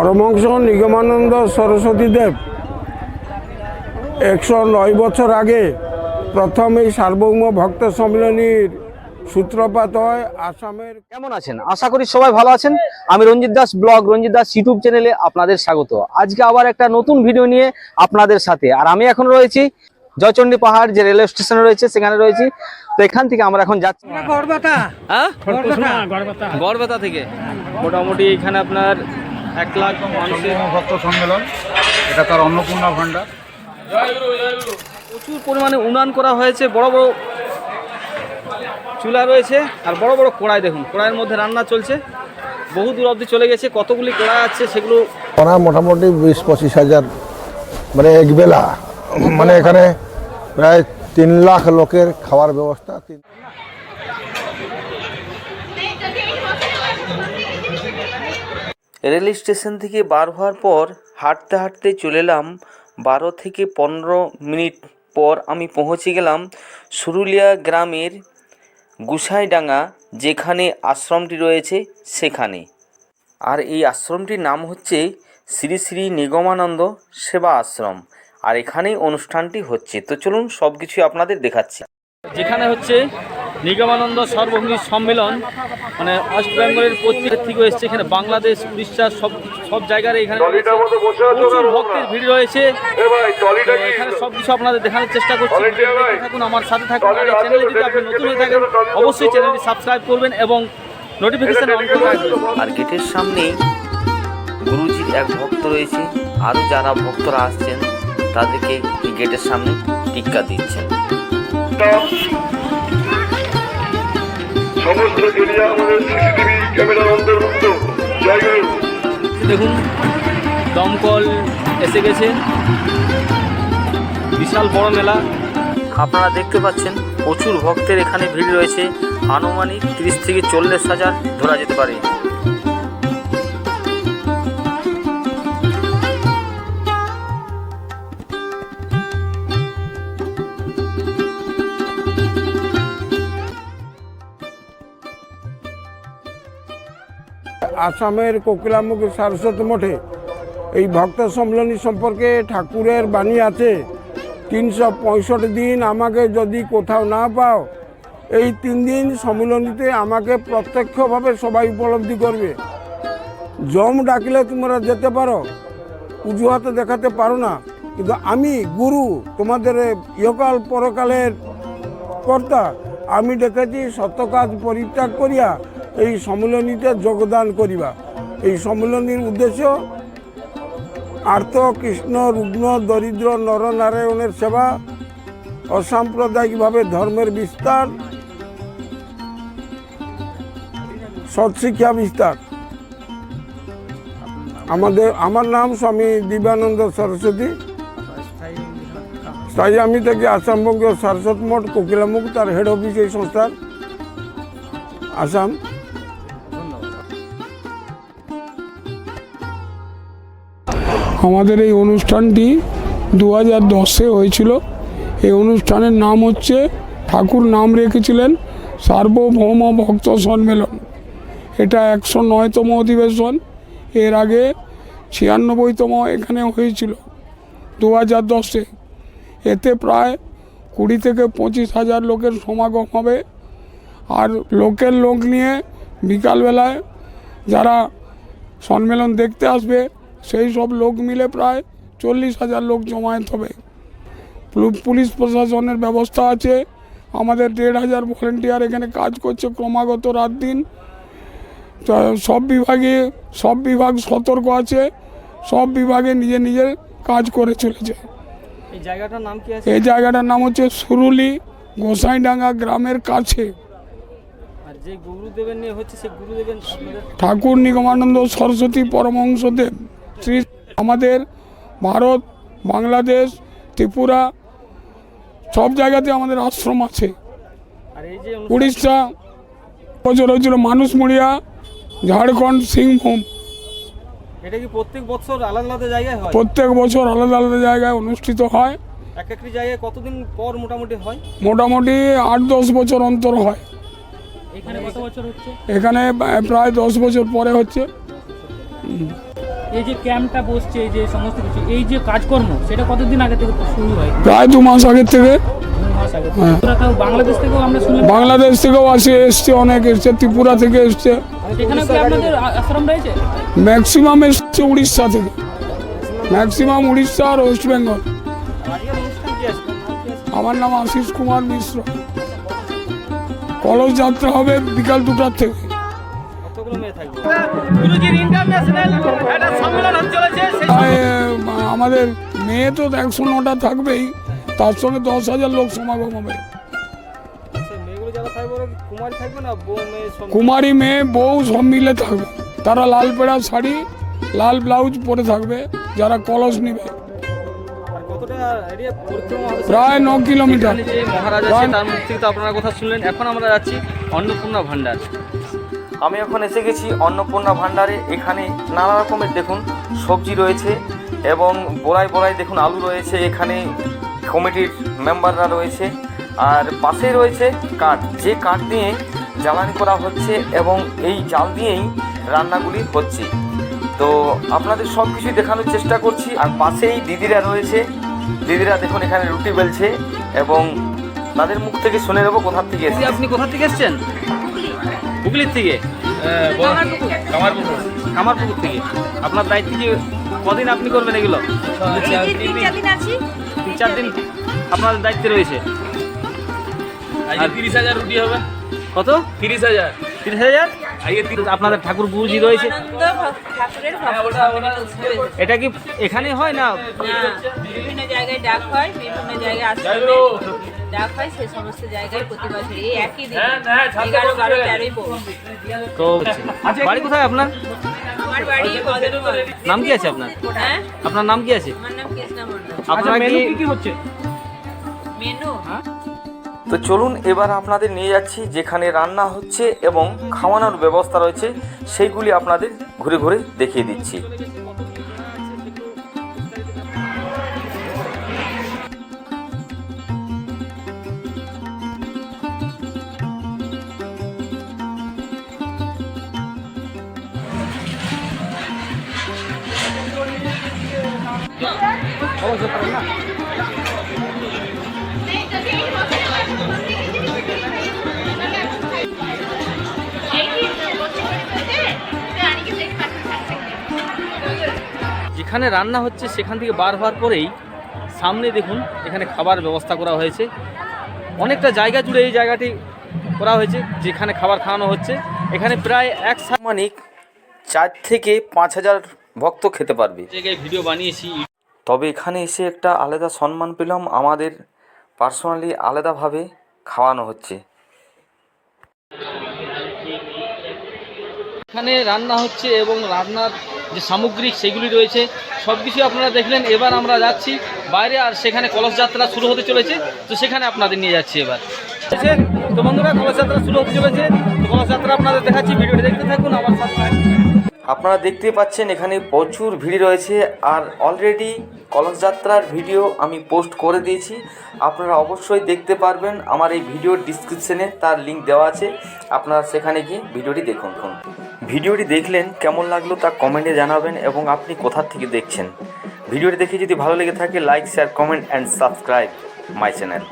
পরমহংস নিগমানন্দ সরস্বতী দেব। একশো নয় বছর আগে প্রথম এই সার্বভৌম ভক্ত সম্মেলনীর সূত্রপাত হয় আসামের কেমন আছেন? আশা করি সবাই ভালো আছেন। আমি রঞ্জিত দাস ব্লগ রঞ্জিত দাস ইউটিউব চ্যানেলে আপনাদের স্বাগত। আজকে আবার একটা নতুন ভিডিও নিয়ে আপনাদের সাথে। আর আমি এখন রয়েছি জয়চন্ডী পাহাড় যে রেলওয়ে স্টেশনে রয়েছে সেখানে রয়েছি। তো এখান থেকে আমরা এখন যাচ্ছি। হ্যাঁ? গড়বেতা থেকে। মোটামুটি এখানে আপনার এক লাখ মানুষের ভক্ত সম্মেলন। এটা তার অন্নপূর্ণা ভাণ্ডার। প্রচুর পরিমাণে উন্নয়ন করা হয়েছে বড় বড় চুলা রয়েছে আর বড় বড় কড়াই দেখুন কড়াইয়ের মধ্যে রান্না চলছে। বহু দূর অবধি চলে গেছে কতগুলি কড়াই আছে সেগুলো ওরা মোটামুটি বিশ পঁচিশ হাজার মানে একবেলা মানে এখানে প্রায় তিন লাখ লোকের খাওয়ার ব্যবস্থা। তিন- রেল স্টেশন থেকে বার হওয়ার পর হাঁটতে হাঁটতে চলে এলাম বারো থেকে পনেরো মিনিট পর আমি পৌঁছে গেলাম সুরুলিয়া গ্রামের গুসাইডাঙ্গা, যেখানে আশ্রমটি রয়েছে সেখানে। আর এই আশ্রমটির নাম হচ্ছে শ্রী শ্রী নিগমানন্দ সেবা আশ্রম। আর এখানেই অনুষ্ঠানটি হচ্ছে। তো চলুন সব কিছু আপনাদের দেখাচ্ছি। যেখানে হচ্ছে নিগমানন্দ সর্বভূমি সম্মেলন মানে ওয়েস্ট বেঙ্গলের প্রত্যেক থেকে এসছে এখানে বাংলাদেশ উড়িষ্যা সব সব জায়গার এখানে প্রচুর ভক্তের ভিড় রয়েছে। এখানে সব কিছু আপনাদের দেখানোর চেষ্টা করছি। থাকুন আমার সাথে থাকুন আর এই চ্যানেলে যদি আপনি নতুন হয়ে থাকেন অবশ্যই চ্যানেলটি সাবস্ক্রাইব করবেন এবং নোটিফিকেশন অন করে রাখবেন। আর গেটের সামনে গুরুজির এক ভক্ত রয়েছে। আরও যারা ভক্তরা আসছেন তাদেরকে গেটের সামনে টিক্কা দিচ্ছেন। দেখুন, দমকল এসে গেছে। বিশাল বড় মেলা। আপনারা দেখতে পাচ্ছেন, প্রচুর ভক্তের এখানে ভিড় রয়েছে। আনুমানিক ত্রিশ থেকে চল্লিশ হাজার ধরা যেতে পারে। আসামের কোকিলামুখী সারস্বতী মঠে। এই ভক্ত সম্মেলনী সম্পর্কে ঠাকুরের বাণী আছে। তিনশো পঁয়ষট্টি দিন আমাকে যদি কোথাও না পাও, এই তিন দিন সম্মিলনীতে আমাকে প্রত্যক্ষভাবে সবাই উপলব্ধি করবে। জম ডাকলে তোমরা যেতে পারো উজুহাতে দেখাতে পারো না। কিন্তু আমি গুরু, তোমাদের ইহকাল পরকালের কর্তা, আমি দেখেছি সত্য পরিত্যাগ করিয়া এই সম্মিলনীতে যোগদান করিবা। এই সম্মিলনীর উদ্দেশ্য, আর্থ, কৃষ্ণ, রুগ্ন, দরিদ্র, নরনারায়ণের সেবা, অসাম্প্রদায়িকভাবে ধর্মের বিস্তার, সৎশিক্ষা বিস্তার। আমাদের, আমার নাম স্বামী দিবানন্দ সরস্বতী। স্থায়ী আমি থেকে আসামবঙ্গীয় সারস্বত মঠ কোকিলামুখ, তার হেড অফিস এই সংস্থার। আসাম। আমাদের এই অনুষ্ঠানটি দু হাজার দশে হয়েছিল। এই অনুষ্ঠানের নাম হচ্ছে ঠাকুর নাম রেখেছিলেন সার্বভৌম ভক্ত সম্মেলন। এটা একশো নয়তম অধিবেশন। এর আগে ছিয়ানব্বইতম এখানে হয়েছিল দু হাজার দশে। এতে প্রায় কুড়ি থেকে পঁচিশ হাজার লোকের সমাগম হবে। আর লোকের লোক নিয়ে বিকালবেলায় যারা সম্মেলন দেখতে আসবে সেই সব লোক মিলে প্রায় চল্লিশ হাজার লোক জমায়েত হবে। পুলিশ প্রশাসনের ব্যবস্থা আছে। আমাদের দেড় হাজার ভলেন্টিয়ার এখানে কাজ করছে ক্রমাগত রাত দিন। সব বিভাগে সব বিভাগ সতর্ক আছে। সব বিভাগে নিজে নিজের কাজ করে চলেছে। এই জায়গাটার নাম কি আছে? এই জায়গাটার নাম হচ্ছে সুরুলি গোসাইডাঙ্গা গ্রামের কাছে। ঠাকুর নিগমানন্দ সরস্বতী পরমহংসদেব। শ্রী আমাদের ভারত বাংলাদেশ ত্রিপুরা সব জায়গাতে আমাদের আশ্রম আছে। এই যে উড়িষ্যা প্রচুর হয়েছিল মানুষ মরিয়া ঝাড়খণ্ড সিংভূম। এটা কি প্রত্যেক বছর আলাদা আলাদা জায়গায় হয়? প্রত্যেক বছর আলাদা আলাদা জায়গায় অনুষ্ঠিত হয়। এক একটি জায়গায় কতদিন পর মোটামুটি হয়? মোটামুটি আট দশ বছর অন্তর হয়। এখানে কত বছর হচ্ছে? এখানে প্রায় দশ বছর পরে হচ্ছে। এই যে ক্যাম্পটা বসছে এই যে সমস্ত কিছু এই যে কাজকর্ম সেটা কতদিন আগে থেকে শুরু হয়? প্রায় দু মাস আগের থেকে। হ্যাঁ। বাংলাদেশ থেকেও আমরা শুনলাম বাংলাদেশ থেকেও আসে এসছে অনেক এসছে ত্রিপুরা থেকে এসছে। ম্যাক্সিমাম এসছে উড়িষ্যা থেকে। ম্যাক্সিমাম উড়িষ্যা আর ওয়েস্ট বেঙ্গল আমার নাম আশিস কুমার মিশ্র। কলস যাত্রা হবে বিকাল দুটার থেকে। গুরুজির ইন্টারন্যাশনাল একটা সম্মেলন হতে চলেছে সেই তাই আহ, আমাদের মেয়ে তো একশো নটা থাকবেই তার সঙ্গে দশ হাজার লোক সমাগম হবে। আচ্ছা, মেয়েগুলো যারা থাকবে ওরা কি কুমারী থাকবে না বউ মেয়ে সব কুমারী মেয়ে বউ সব মিলে থাকবে। তারা লাল পেড়া শাড়ি লাল ব্লাউজ পরে থাকবে যারা কলস নিবে। আর কতটা এরিয়া পরিক্রমা হবে? প্রায় ন কিলোমিটার। মহারাজ তার মুখ থেকে তো আপনারা কথা শুনলেন। এখন আমরা যাচ্ছি অন্নপূর্ণা ভান্ডার। আমি এখন এসে গেছি অন্নপূর্ণা ভাণ্ডারে। এখানে নানা রকমের দেখুন সবজি রয়েছে এবং বড়াই বড়াই দেখুন আলু রয়েছে এখানে কমিটির মেম্বাররা রয়েছে। আর পাশেই রয়েছে কাঠ। যে কাঠ দিয়ে জ্বালানি করা হচ্ছে এবং এই জাল দিয়েই রান্নাগুলি হচ্ছে। তো আপনাদের সব কিছুই দেখানোর চেষ্টা করছি। আর পাশেই দিদিরা রয়েছে। দিদিরা দেখুন এখানে রুটি বেলছে এবং তাদের মুখ থেকে শুনে নেব কোথার থেকে আপনি কোথা থেকে এসছেন? হুগলির থেকে কামারপুকুর কামারপুকুর থেকে। আপনার দায়িত্ব কি কদিন আপনি করবেন এগুলো? তিন চার দিন আপনার দায়িত্বে রয়েছে। তিরিশ হাজার রুটি হবে। কত? তিরিশ হাজার। তিরিশ হাজার? আপনাদের ঠাকুর গুরুজি রয়েছে। এটা কি এখানে হয় না? বিভিন্ন জায়গায় ডাক হয় বিভিন্ন জায়গায় ডাক হয় সে সমস্ত জায়গায় প্রতি বছর এই একই দিন এগারো বারো তেরোই পৌষ। তো বাড়ি কোথায় আপনার? আমার বাড়ি মদনমোহন নাম কি আছে আপনার? হ্যাঁ? আপনার নাম কি আছে? আমার নাম কৃষ্ণা মন্ডল আপনার কি? হচ্ছে? মেনু তো চলুন এবার আপনাদের নিয়ে যাচ্ছি যেখানে রান্না হচ্ছে এবং খাওয়ানোর ব্যবস্থা রয়েছে সেইগুলি আপনাদের ঘুরে ঘুরে দেখিয়ে দিচ্ছি। যেখানে রান্না হচ্ছে সেখান থেকে বার হওয়ার পরেই সামনে দেখুন এখানে খাবার ব্যবস্থা করা হয়েছে। অনেকটা জায়গা জুড়ে এই জায়গাটি করা হয়েছে যেখানে খাবার খাওয়ানো হচ্ছে। এখানে প্রায় এক সা- মানিক চার থেকে পাঁচ হাজার ভক্ত খেতে পারবে। জায়গায় ভিডিও বানিয়েছি। তবে এখানে এসে একটা আলাদা সম্মান পেলাম আমাদের পার্সোনালি আলাদাভাবে খাওয়ানো হচ্ছে এখানে রান্না হচ্ছে এবং রান্নার যে সামগ্রিক সেগুলি রয়েছে সব কিছু আপনারা দেখলেন এবার আমরা যাচ্ছি বাইরে আর সেখানে কলস যাত্রা শুরু হতে চলেছে তো সেখানে আপনাদের নিয়ে যাচ্ছি এবার? তো বন্ধুরা, কলস যাত্রা শুরু হতে চলেছে তো কলস যাত্রা আপনাদের দেখাচ্ছি, ভিডিওটি দেখতে থাকুন আমার সাথে। আপনারা দেখতে পাচ্ছেন এখানে প্রচুর ভিড় রয়েছে আর অলরেডি কলস যাত্রার ভিডিও আমি পোস্ট করে দিয়েছি। আপনারা অবশ্যই দেখতে পারবেন, আমার এই ভিডিওর ডিসক্রিপশনে তার লিংক দেওয়া আছে। আপনারা সেখানে গিয়ে ভিডিওটি দেখুন। ভিডিওটি দেখলেন, কেমন লাগল তা কমেন্টে জানাবেন এবং আপনি কোথা থেকে দেখছেন। ভিডিওটি দেখে যদি ভালো লেগে থাকে like share comment and subscribe my channel